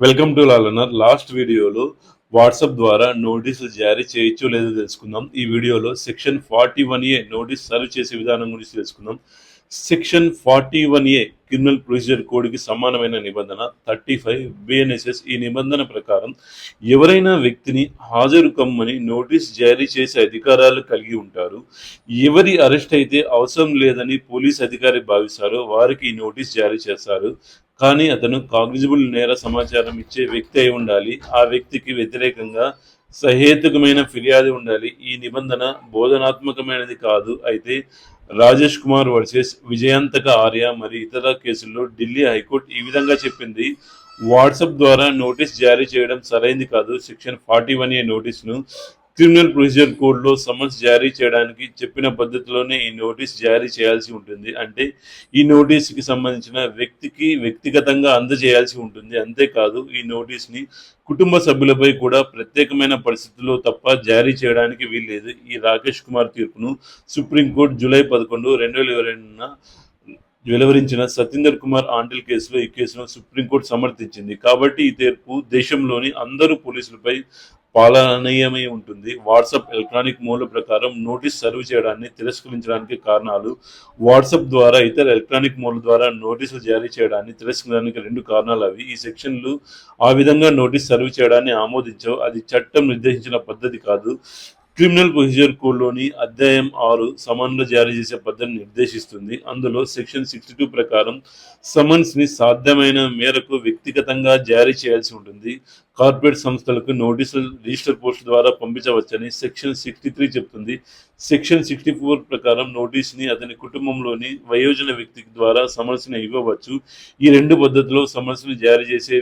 Welcome to లాలనర్. Last వీడియోలో WhatsApp ద్వారా నోటీసులు జారీ చేయొచ్చు లేదో తెలుసుకుందాం. ఈ వీడియోలో section forty one A notice serve చేసే విధానం గురించి తెలుసుకుందాం. Section forty one A criminal procedure కోడ్కి సమానమైన నిబంధన థర్టీ ఫైవ్ బిఎన్ఎస్ఎస్ ఈ నిబంధన ప్రకారం ఎవరైనా వ్యక్తిని హాజరు కమ్మని నోటీస్ జారీ చేసే అధికారాలు కలిగి ఉంటారు. ఎవరి అరెస్ట్ అయితే అవసరం లేదని పోలీస్ అధికారి భావిస్తారో వారికి ఈ నోటీస్ జారీ చేస్తారు. కానీ అతను కాగ్నిజిబుల్ నేర సమాచారం ఇచ్చే వ్యక్తి అయి ఉండాలి. ఆ వ్యక్తికి వ్యతిరేకంగా సహేతుకమైన ఫిర్యాదు ఉండాలి. ఈ నిబంధన బోధనాత్మకమైనది కాదు. అయితే రాజేష్ కుమార్ వర్సెస్ విజయాంతక ఆర్య మరి ఇతర కేసుల్లో ఢిల్లీ హైకోర్టు ఈ విధంగా చెప్పింది. వాట్సాప్ ద్వారా నోటీస్ జారీ చేయడం సరైంది కాదు. సెక్షన్ ఫార్టీ వన్ ఏ నోటీస్ను క్రిమినల్ ప్రొసీజర్ కోడ్లో సమన్స్ జారీ చేయడానికి చెప్పిన పద్ధతిలోనే ఈ నోటీస్ జారీ చేయాల్సి ఉంటుంది. అంటే ఈ నోటీస్కి సంబంధించిన వ్యక్తికి వ్యక్తిగతంగా అందజేయాల్సి ఉంటుంది. అంతేకాదు ఈ నోటీస్ని కుటుంబ సభ్యులపై కూడా ప్రత్యేకమైన పరిస్థితుల్లో తప్ప జారీ చేయడానికి వీల్లేదు. ఈ రాకేష్ కుమార్ తీర్పును సుప్రీంకోర్టు జూలై పదకొండు రెండు వేల ఇరవై రెండున వెలువరించిన సతీందర్ కుమార్ ఆంటిల్ కేసులో ఈ కేసును సుప్రీంకోర్టు సమర్థించింది. కాబట్టి ఈ తీర్పు దేశంలోని అందరూ పోలీసులపై పాలనీయమై ఉంటుంది. వాట్సాప్ ఎలక్ట్రానిక్ మూల ప్రకారం నోటీస్ సర్వ్ చేయడాన్ని తిరస్కరించడానికి కారణాలు వాట్సాప్ ద్వారా ఇతర ఎలక్ట్రానిక్ మూల ద్వారా నోటీసులు జారీ చేయడాన్ని తిరస్కరించడానికి రెండు కారణాలు అవి. ఈ సెక్షన్లు ఆ విధంగా నోటీస్ సర్వ్ చేయడాన్ని ఆమోదించవు. అది చట్టం నిర్దేశించిన పద్ధతి కాదు. క్రిమినల్ ప్రొసీజర్ కోడ్లోని అధ్యాయం ఆరు సమన్లు జారీ చేసే పద్ధతిని నిర్దేశిస్తుంది. అందులో సెక్షన్ సిక్స్టీ టూ ప్రకారం సమన్స్ని సాధ్యమైన మేరకు వ్యక్తిగతంగా జారీ చేయాల్సి ఉంటుంది. కార్పొరేట్ సంస్థలకు నోటీసులు రిజిస్టర్ పోస్ట్ ద్వారా పంపించవచ్చని సెక్షన్ సిక్స్టీ త్రీ చెప్తుంది. సెక్షన్ సిక్స్టీ ఫోర్ ప్రకారం నోటీస్ని అతని కుటుంబంలోని వయోజన వ్యక్తి ద్వారా సమస్యను ఇవ్వవచ్చు. ఈ రెండు పద్ధతిలో సమన్స్ని జారీ చేసే